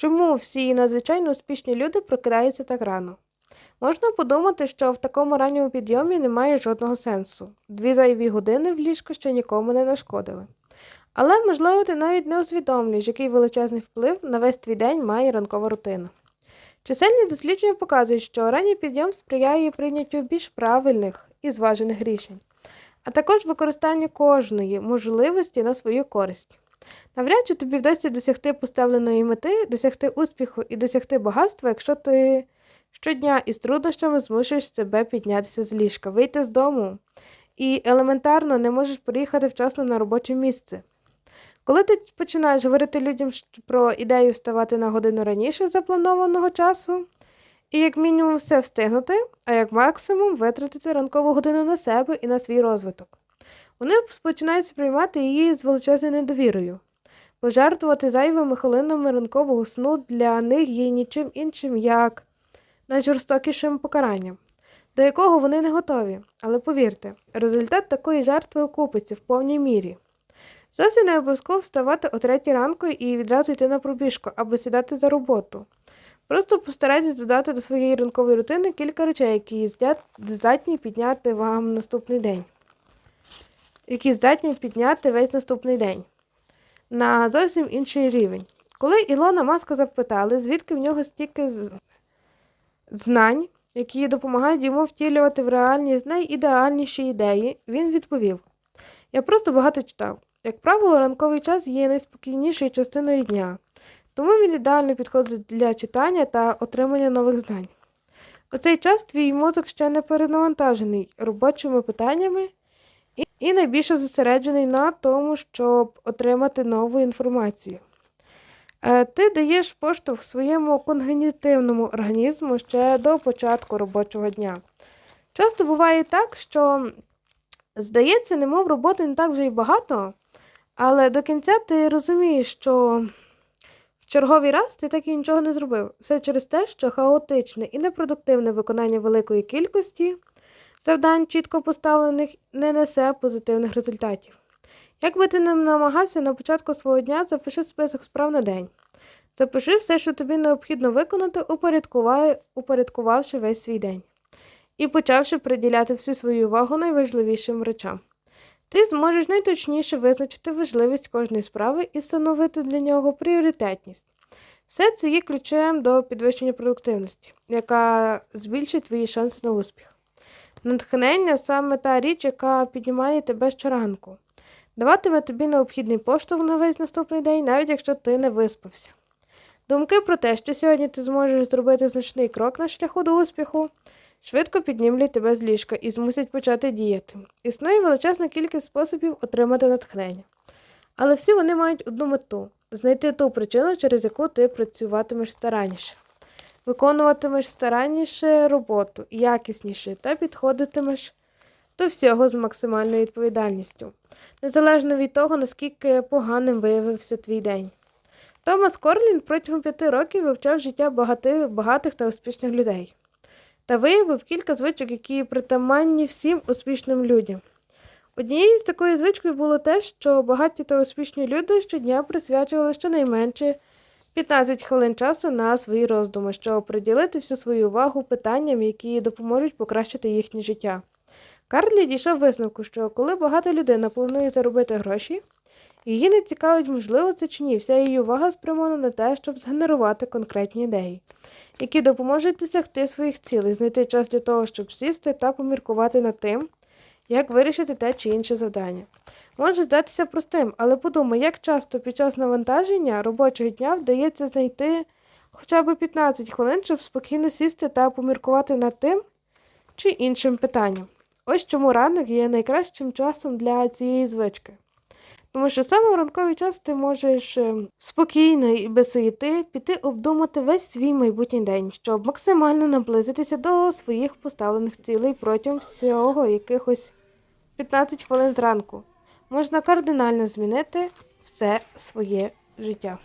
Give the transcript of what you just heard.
Чому всі надзвичайно успішні люди прокидаються так рано? Можна подумати, що в такому ранньому підйомі немає жодного сенсу. Дві зайві години в ліжку ще нікому не нашкодили. Але, можливо, ти навіть не усвідомлюєш, який величезний вплив на весь твій день має ранкова рутина. Чисельні дослідження показують, що ранній підйом сприяє прийняттю більш правильних і зважених рішень, а також використанню кожної можливості на свою користь. Навряд чи тобі вдасться досягти поставленої мети, досягти успіху і досягти багатства, якщо ти щодня із труднощами змушуєш себе піднятися з ліжка, вийти з дому і елементарно не можеш приїхати вчасно на робоче місце. Коли ти починаєш говорити людям про ідею вставати на годину раніше запланованого часу, і як мінімум все встигнути, а як максимум витратити ранкову годину на себе і на свій розвиток. Вони починають сприймати її з величезною недовірою. Пожертвувати зайвими хвилинами ранкового сну для них є нічим іншим, як найжорстокішим покаранням, до якого вони не готові. Але повірте, результат такої жертви окупиться в повній мірі. Зовсім не обов'язково вставати о третій ранку і відразу йти на пробіжку або сідати за роботу. Просто постарайтесь додати до своєї ранкової рутини кілька речей, які здатні підняти вам наступний день. Які здатні підняти весь наступний день на зовсім інший рівень. Коли Ілона Маска запитали, звідки в нього стільки знань, які допомагають йому втілювати в реальність найідеальніші ідеї, він відповів: Я просто багато читав. Як правило, ранковий час є найспокійнішою частиною дня, тому він ідеально підходить для читання та отримання нових знань. У цей час твій мозок ще не перенавантажений робочими питаннями і, найбільше зосереджений на тому, щоб отримати нову інформацію. Е, Ти даєш поштовх своєму конгенітивному організму ще до початку робочого дня. Часто буває так, що здається, немов роботи не так вже й багато, але до кінця ти розумієш, що в черговий раз ти так і нічого не зробив. Все через те, що хаотичне і непродуктивне виконання великої кількості завдань, чітко поставлених, не несе позитивних результатів. Як би ти не намагався на початку свого дня, запиши список справ на день. Запиши все, що тобі необхідно виконати, упорядкува- упорядкувавши весь свій день і почавши приділяти всю свою увагу найважливішим речам. Ти зможеш найточніше визначити важливість кожної справи і встановити для нього пріоритетність. Все це є ключем до підвищення продуктивності, яка збільшить твої шанси на успіх. Натхнення саме та річ, яка піднімає тебе щоранку, даватиме тобі необхідний поштовх на весь наступний день, навіть якщо ти не виспався. Думки про те, що сьогодні ти зможеш зробити значний крок на шляху до успіху, швидко піднімлять тебе з ліжка і змусять почати діяти. Існує величезна кількість способів отримати натхнення. Але всі вони мають одну мету знайти ту причину, через яку ти працюватимеш старанніше, виконуватимеш старанніше роботу, якісніше та підходитимеш до всього з максимальною відповідальністю, незалежно від того, наскільки поганим виявився твій день. Томас Корлін протягом п'яти років вивчав життя багатих, багатих та успішних людей та виявив кілька звичок, які притаманні всім успішним людям. Однією з такою звичкою було те, що багаті та успішні люди щодня присвячували щонайменше 15 хвилин часу на свої роздуми, щоб приділити всю свою увагу питанням, які допоможуть покращити їхнє життя. Карлі дійшов висновку, що коли багата людина планує заробити гроші, її не цікавить, можливо, це чи ні. Вся її увага спрямована на те, щоб згенерувати конкретні ідеї, які допоможуть досягти своїх цілей, знайти час для того, щоб сісти та поміркувати над тим, як вирішити те чи інше завдання. Може здатися простим, але подумай, як часто під час навантаження робочого дня вдається знайти хоча б 15 хвилин, щоб спокійно сісти та поміркувати над тим чи іншим питанням. Ось чому ранок є найкращим часом для цієї звички. Тому що саме в ранковий час ти можеш е, спокійно і без суєти піти обдумати весь свій майбутній день, щоб максимально наблизитися до своїх поставлених цілей протягом всього якихось 15 хвилин зранку. Можна кардинально змінити все своє життя.